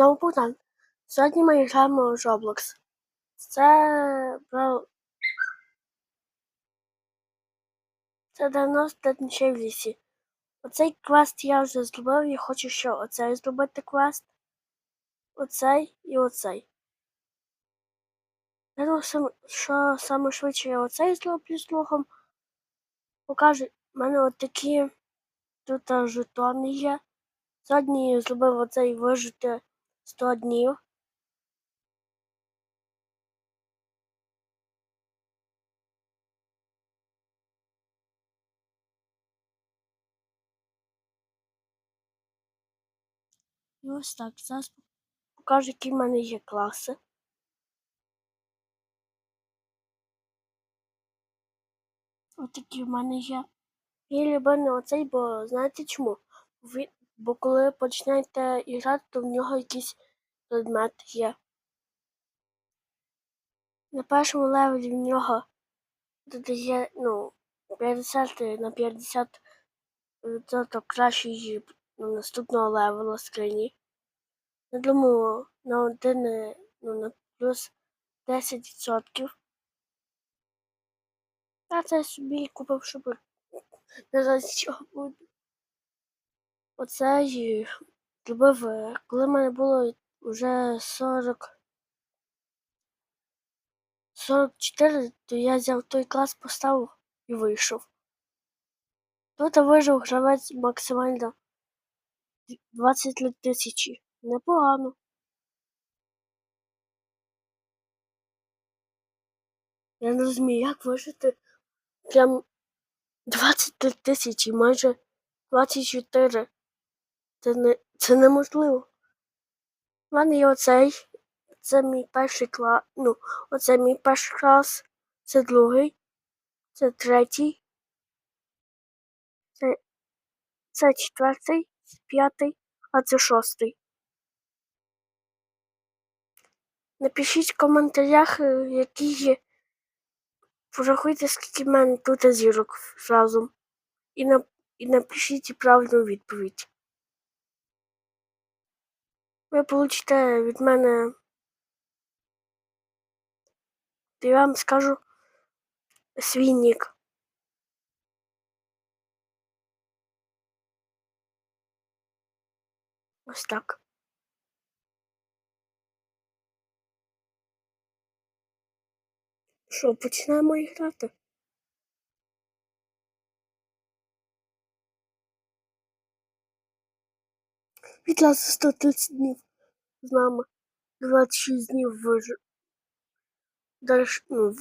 Знову Богдан. Сьогодні ми граємо в Roblox. Це. Це 90 ночей в лісі. Оцей квест я вже зробив, я хочу ще оцей зробити квест. Оцей і оцей. Я думаю, що саме швидше я оцей зроблю другом. Покажу, в мене от такі тут жетони є. Сьогодні я зробив оцей вижити 100 днів. І ось так. Зараз покажу, які в мене є класи. Ось такі в мене є. Я люблю оцей, бо знаєте чому? Бо коли почнете грати, то в нього якийсь предмет є. На першому левелі в нього додає ну, 50 на 50 відсоток кращої ну, наступного левела скрині. Я думаю, на один ну, на плюс 10%. Я це собі купив, щоб не знаю, чого буде. Оце зробив, коли в мене було вже 40. 44, то я взяв той клас, поставив і вийшов. Тут вижив гравець максимально 20 тисячі. Непогано. Я не розумію, як вижити прям 23 тисячі, майже 24. Це не це неможливо. У мене є оцей. Це мій перший клас. Ну, оце мій перший клас. Це другий. Це третій. Це це четвертий, п'ятий, а це шостий. Напишіть в коментарях, е, які є. Порахуйте, скільки в мене тут зірок разом. І на, і напишіть правильну відповідь. Ви получите від мене. Я вам скажу свій нік. Ось так. Що, починаємо грати? Відразу 130 днів з нами. 26 днів вижив. Далі ну,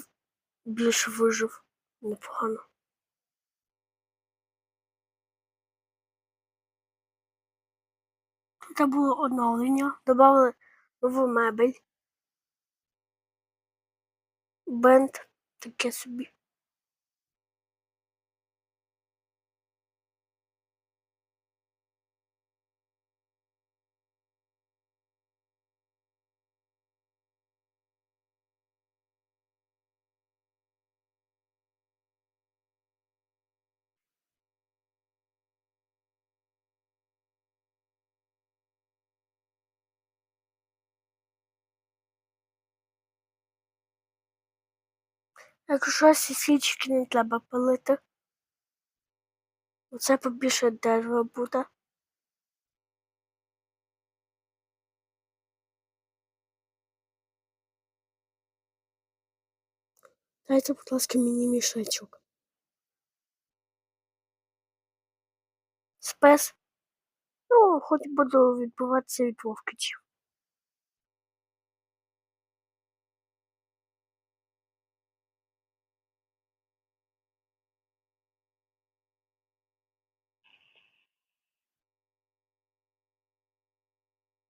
більше вижив. Непогано. Тут було оновлення, додали нову мебель. Бенд таке собі. Якщо щось свічки не треба палити, оце побільше дерева буде. Дайте, будь ласка, мені мішечок. Спес. Ну, хоч буду відбуватися від вовкичів.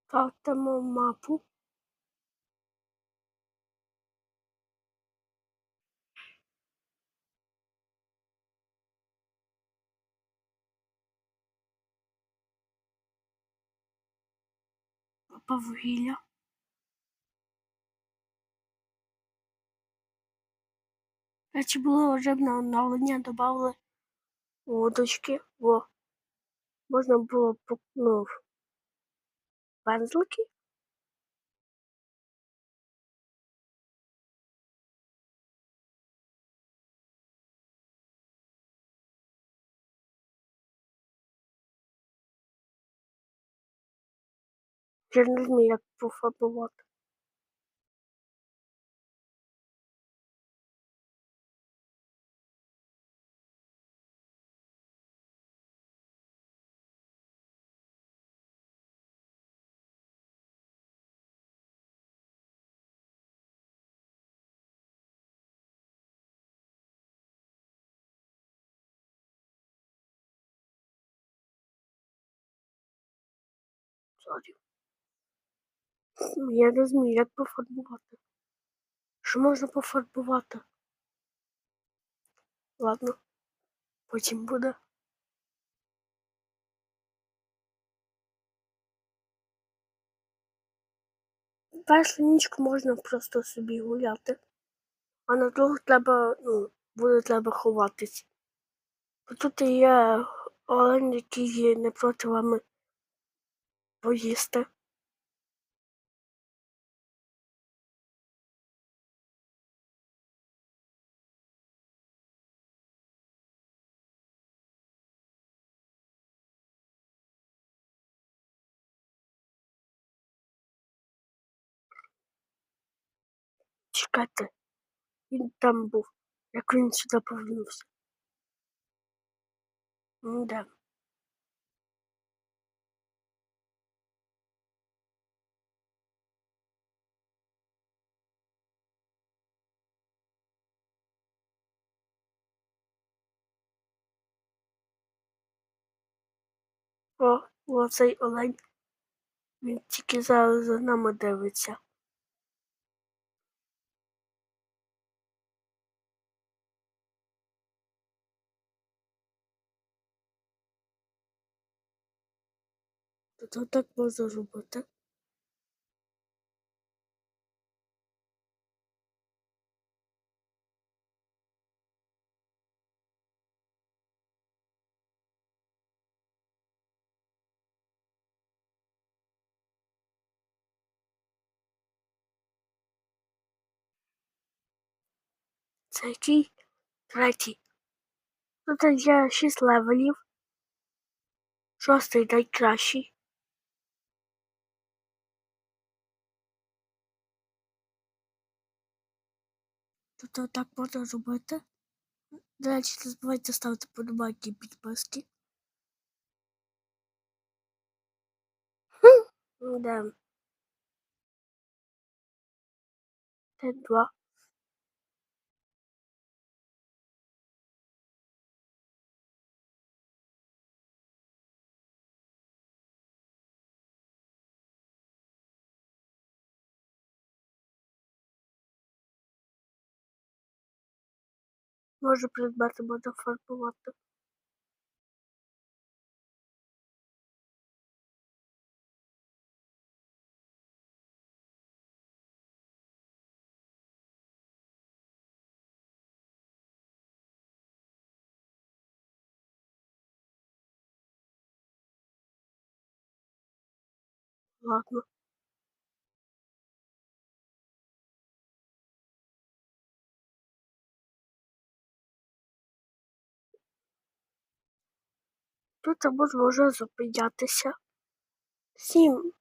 Ставимо мапу. Мапа вугілля. Речі було вже на оновлення, додали водочки, во. Можна було ну, one's lucky. Generally, me a. Сорі. Я не розумію, як пофарбувати. Що можна пофарбувати? Ладно, потім буде. Першу нічку можна просто собі гуляти, а на другу треба, ну, буде треба ховатись. Тут є олень, який не проти вами поїсти. Чекайте, він там був. Як він сюди повернувся? Ну, де? О, оцей олень. Він тільки зараз за нами дивиться. Тут так можна робити. Який? Третій. Тут є шість левелів. Шостий найкращий. Тут отак можна робити. До речі, не забувайте ставити подобайки і підписки. Хм, Де? Це два. Може предмети можна фарбувати. Ладно. Тут можна вже зупинятися. Сім.